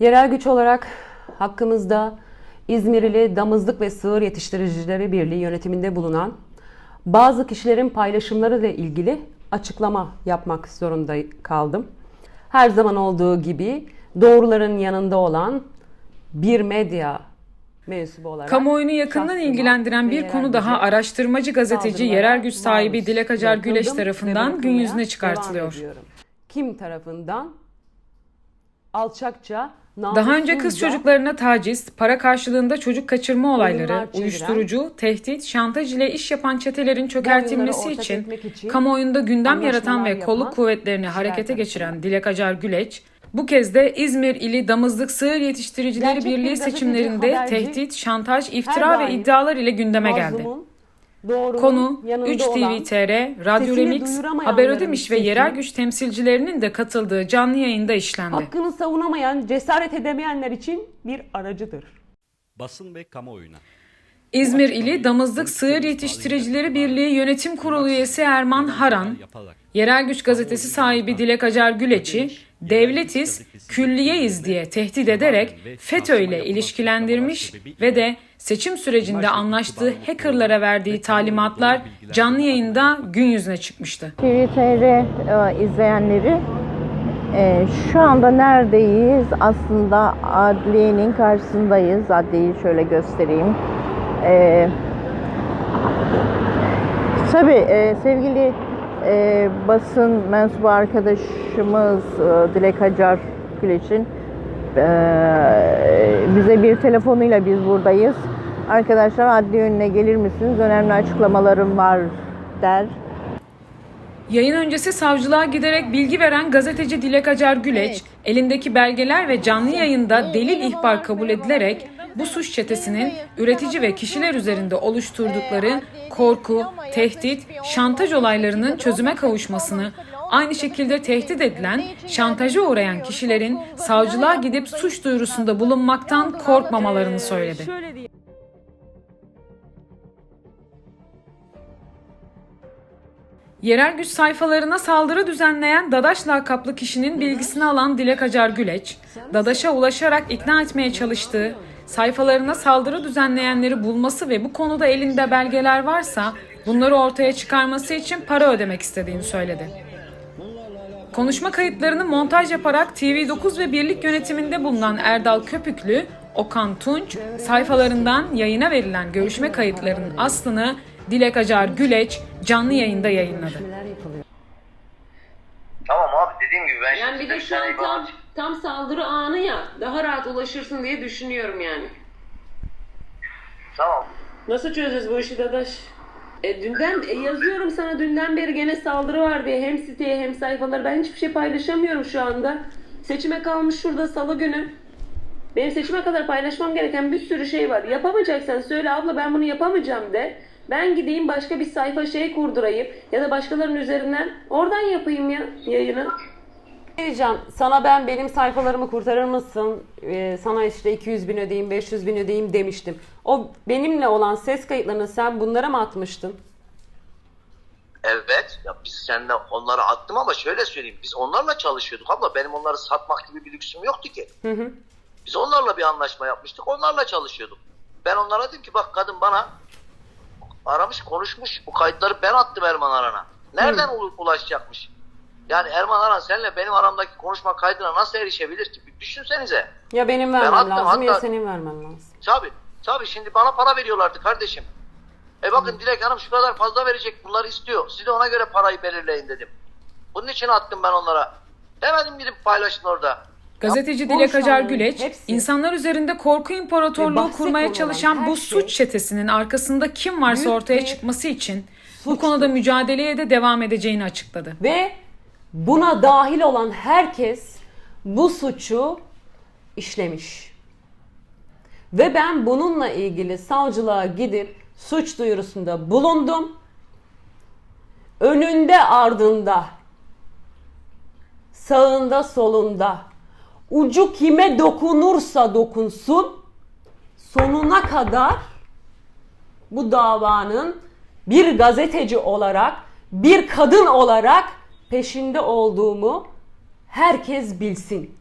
Yerel güç olarak hakkımızda İzmirli Damızlık ve Sığır Yetiştiricileri Birliği yönetiminde bulunan bazı kişilerin paylaşımları ile ilgili açıklama yapmak zorunda kaldım. Her zaman olduğu gibi doğruların yanında olan bir medya mensubu olarak Kamuoyunu yakından ilgilendiren bir konu daha araştırmacı gazeteci, yerel güç sahibi Dilek Acar Güleş tarafından gün yüzüne çıkartılıyor. Kim tarafından? Alçakça, Daha önce kız çocuklarına taciz, para karşılığında çocuk kaçırma olayları, uyuşturucu, tehdit, şantaj ile iş yapan çetelerin çökertilmesi için, için kamuoyunda gündem yaratan ve kolluk kuvvetlerini harekete geçiren Dilek Acar Güleç, bu kez de İzmir ili Damızlık Sığır Yetiştiricileri Gerçek bir Birliği seçimlerinde haberci, tehdit, şantaj, iftira ve iddialar ile gündeme geldi. Doğrunun Konu yanında 3 olan, TV TR, Radyo Remix, Haber Ödemiş ve yerel güç temsilcilerinin de katıldığı canlı yayında işlendi. hakkını savunamayan, cesaret edemeyenler için bir aracıdır. Basın ve kamuoyuna. İzmir ili Damızlık Sığır Yetiştiricileri Birliği Yönetim Kurulu üyesi Erman Haran, Yerel Güç Gazetesi sahibi Dilek Acar Güleç'i devletiz, külliyeyiz diye tehdit ederek FETÖ ile ilişkilendirmiş ve de seçim sürecinde anlaştığı hackerlara verdiği talimatlar canlı yayında gün yüzüne çıkmıştı. TVTR e, izleyenleri e, şu anda neredeyiz? Aslında adliyenin karşısındayız. Adliyeyi şöyle göstereyim. E, tabii e, sevgili e, basın mensubu arkadaşımız e, Dilek Hacar Güleç'in e, bize bir telefonuyla biz buradayız. Arkadaşlar adliye önüne gelir misiniz? Önemli açıklamalarım var der. Yayın öncesi savcılığa giderek bilgi veren gazeteci Dilek Acar Güleç, elindeki belgeler ve canlı yayında delil ihbar kabul edilerek bu suç çetesinin üretici ve kişiler üzerinde oluşturdukları korku, tehdit, şantaj olaylarının çözüme kavuşmasını, aynı şekilde tehdit edilen, şantaja uğrayan kişilerin savcılığa gidip suç duyurusunda bulunmaktan korkmamalarını söyledi. Şöyle diyeyim. Yerel güç sayfalarına saldırı düzenleyen Dadaş lakaplı kişinin bilgisini alan Dilek Acar Güleç, Dadaş'a ulaşarak ikna etmeye çalıştığı, sayfalarına saldırı düzenleyenleri bulması ve bu konuda elinde belgeler varsa bunları ortaya çıkarması için para ödemek istediğini söyledi. Konuşma kayıtlarını montaj yaparak TV9 ve Birlik yönetiminde bulunan Erdal Köpüklü, Okan Tunç, sayfalarından yayına verilen görüşme kayıtlarının aslını Dilek Acar Güleç canlı yayında yayınladı. Tamam abi dediğim gibi ben Yani şimdi bir de şu an tam, bana- tam saldırı anı ya. Daha rahat ulaşırsın diye düşünüyorum yani. Tamam. Nasıl çözeceğiz bu işi Dadaş? E, dünden e, yazıyorum sana dünden beri gene saldırı var diye hem siteye hem sayfaları. Ben hiçbir şey paylaşamıyorum şu anda. Seçime kalmış şurada salı günü. Benim seçime kadar paylaşmam gereken bir sürü şey var. Yapamayacaksan söyle abla ben bunu yapamayacağım de. Ben gideyim başka bir sayfa şey kurdurayım ya da başkalarının üzerinden oradan yapayım ya yayını. Diyeceğim, sana ben benim sayfalarımı kurtarır mısın? Ee, sana işte 200 bin ödeyeyim, 500 bin ödeyeyim demiştim. O benimle olan ses kayıtlarını sen bunlara mı atmıştın? Evet. Ya biz seninle onları attım ama şöyle söyleyeyim. Biz onlarla çalışıyorduk abla. Benim onları satmak gibi bir lüksüm yoktu ki. Hı hı. Biz onlarla bir anlaşma yapmıştık. Onlarla çalışıyorduk. Ben onlara dedim ki bak kadın bana aramış konuşmuş. Bu kayıtları ben attım Erman Aran'a. Nereden u- ulaşacakmış? Yani Erman Aran seninle benim aramdaki konuşma kaydına nasıl erişebilir ki? Bir düşünsenize. Ya benim vermem attım, lazım ya hatta- senin vermen lazım. Tabii. Tabii şimdi bana para veriyorlardı kardeşim. E bakın Dilek Hanım şu kadar fazla verecek bunları istiyor. Siz de ona göre parayı belirleyin dedim. Bunun için attım ben onlara. Demedim gidip paylaşın orada. Gazeteci bu Dilek Acar Güleç, hepsi insanlar üzerinde korku imparatorluğu bahse kurmaya çalışan bu şey suç çetesinin arkasında kim varsa büyük ortaya çıkması için bu suçtur. konuda mücadeleye de devam edeceğini açıkladı. Ve buna dahil olan herkes bu suçu işlemiş. Ve ben bununla ilgili savcılığa gidip suç duyurusunda bulundum. Önünde ardında, sağında solunda, ucu kime dokunursa dokunsun, sonuna kadar bu davanın bir gazeteci olarak, bir kadın olarak peşinde olduğumu herkes bilsin.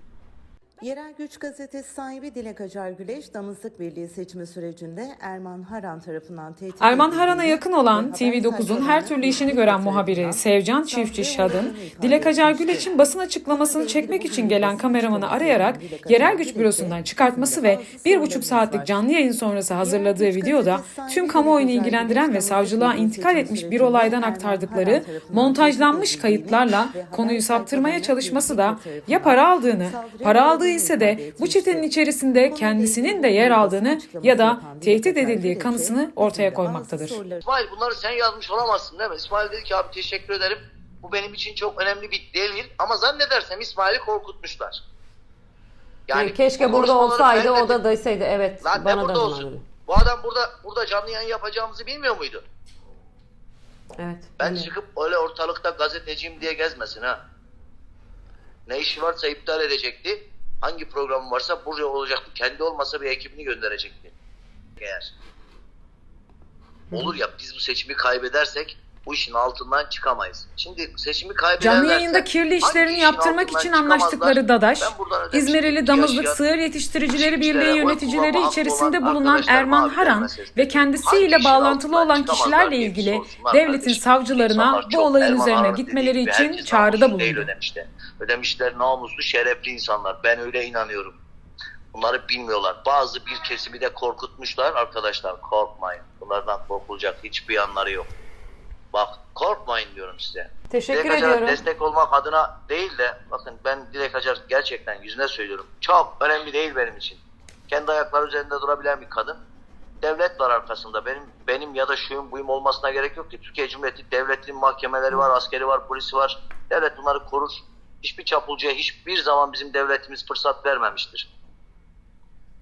Yerel Güç Gazetesi sahibi Dilek Acar Güleş, Damızlık Birliği seçimi sürecinde Erman Haran tarafından tehdit Erman Haran'a yakın olan ve haber TV9'un sayfalarına her türlü işini gören muhabiri Sevcan Çiftçi Şadın, Dilek Acar Güleç'in basın açıklamasını çekmek için gelen kameramanı arayarak yerel güç bürosundan çıkartması ve bir buçuk saatlik canlı yayın sonrası hazırladığı videoda tüm kamuoyunu ilgilendiren ve savcılığa intikal etmiş bir olaydan aktardıkları montajlanmış kayıtlarla konuyu saptırmaya çalışması da ya para aldığını, para aldığı ise de bu çetenin içerisinde kendisinin de yer aldığını ya da tehdit edildiği kanısını ortaya koymaktadır. İsmail bunları sen yazmış olamazsın değil mi? İsmail dedi ki abi teşekkür ederim. Bu benim için çok önemli bir delil ama zannedersem İsmail'i korkutmuşlar. Yani keşke bu burada olsaydı o da deseydi evet Lan ne bana da burada zaman olsun? dedi. Bu adam burada burada canlı yayın yapacağımızı bilmiyor muydu? Evet. Ben öyle. çıkıp öyle ortalıkta gazeteciyim diye gezmesin ha. Ne işi varsa iptal edecekti. Hangi programı varsa buraya olacaktı. Kendi olmasa bir ekibini gönderecekti. Eğer. Olur ya biz bu seçimi kaybedersek bu işin altından çıkamayız. Şimdi seçimi kaybederlerse... Canlı yayında kirli işlerini yaptırmak için anlaştıkları Dadaş. İzmirli Damızlık Sığır Yetiştiricileri Birliği oy yöneticileri içerisinde bulunan Erman Haran ve kendisiyle bağlantılı olan kişilerle ilgili devletin savcılarına bu olayın üzerine gitmeleri için çağrıda bulundu. Ödemişler namuslu, şerefli insanlar. Ben öyle inanıyorum. Bunları bilmiyorlar. Bazı bir kesimi de korkutmuşlar. Arkadaşlar korkmayın. Bunlardan korkulacak hiçbir yanları yok. Bak korkmayın diyorum size. Teşekkür Dilek Acar'a ediyorum. destek olmak adına değil de bakın ben Dilek Acar gerçekten yüzüne söylüyorum. Çok önemli değil benim için. Kendi ayakları üzerinde durabilen bir kadın. Devlet var arkasında. Benim benim ya da şuyum buyum olmasına gerek yok ki. Türkiye Cumhuriyeti devletin mahkemeleri var, askeri var, polisi var. Devlet bunları korur. Hiçbir çapulcuya hiçbir zaman bizim devletimiz fırsat vermemiştir.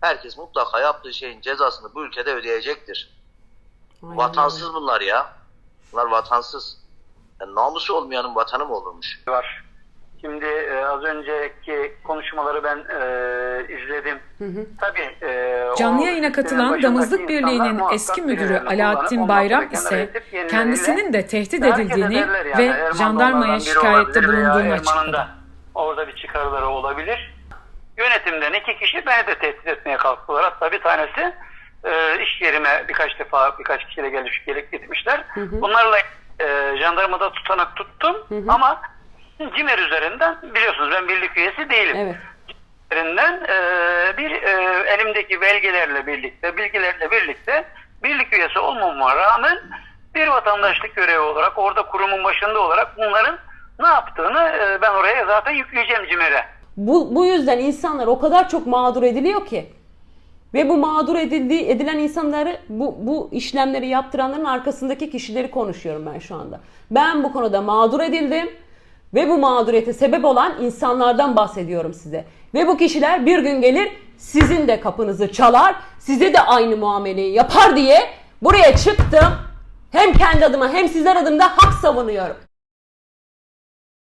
Herkes mutlaka yaptığı şeyin cezasını bu ülkede ödeyecektir. Aynen Vatansız bunlar ya. Bunlar vatansız. Yani namusu olmayanın vatanı mı olurmuş? var. Şimdi e, az önceki konuşmaları ben e, izledim. Tabii e, Canlı o yayına katılan Damızlık Birliği'nin eski müdürü birilerini Alaaddin Bayram ise kendisinin de tehdit edildiğini yani. ve Erman da jandarmaya şikayette bulunduğunu açıkladı. da Orada bir çıkarları olabilir. Yönetimden iki kişi beni de tehdit etmeye kalktılar. Hatta bir tanesi e, iş yerime birkaç defa birkaç kişiyle gelmiş gelip gitmişler. Bunlarla e, jandarmada tutanak tuttum ama CİMER üzerinden biliyorsunuz ben birlik üyesi değilim. Evet. üzerinden e, bir e, elimdeki belgelerle birlikte, bilgilerle birlikte birlik üyesi olmama rağmen bir vatandaşlık görevi olarak orada kurumun başında olarak bunların ne yaptığını e, ben oraya zaten yükleyeceğim CİMER'e. Bu, bu yüzden insanlar o kadar çok mağdur ediliyor ki. Ve bu mağdur edildiği, edilen insanları bu, bu işlemleri yaptıranların arkasındaki kişileri konuşuyorum ben şu anda. Ben bu konuda mağdur edildim ve bu mağduriyete sebep olan insanlardan bahsediyorum size. Ve bu kişiler bir gün gelir sizin de kapınızı çalar, size de aynı muameleyi yapar diye buraya çıktım. Hem kendi adıma hem sizler adımda hak savunuyorum.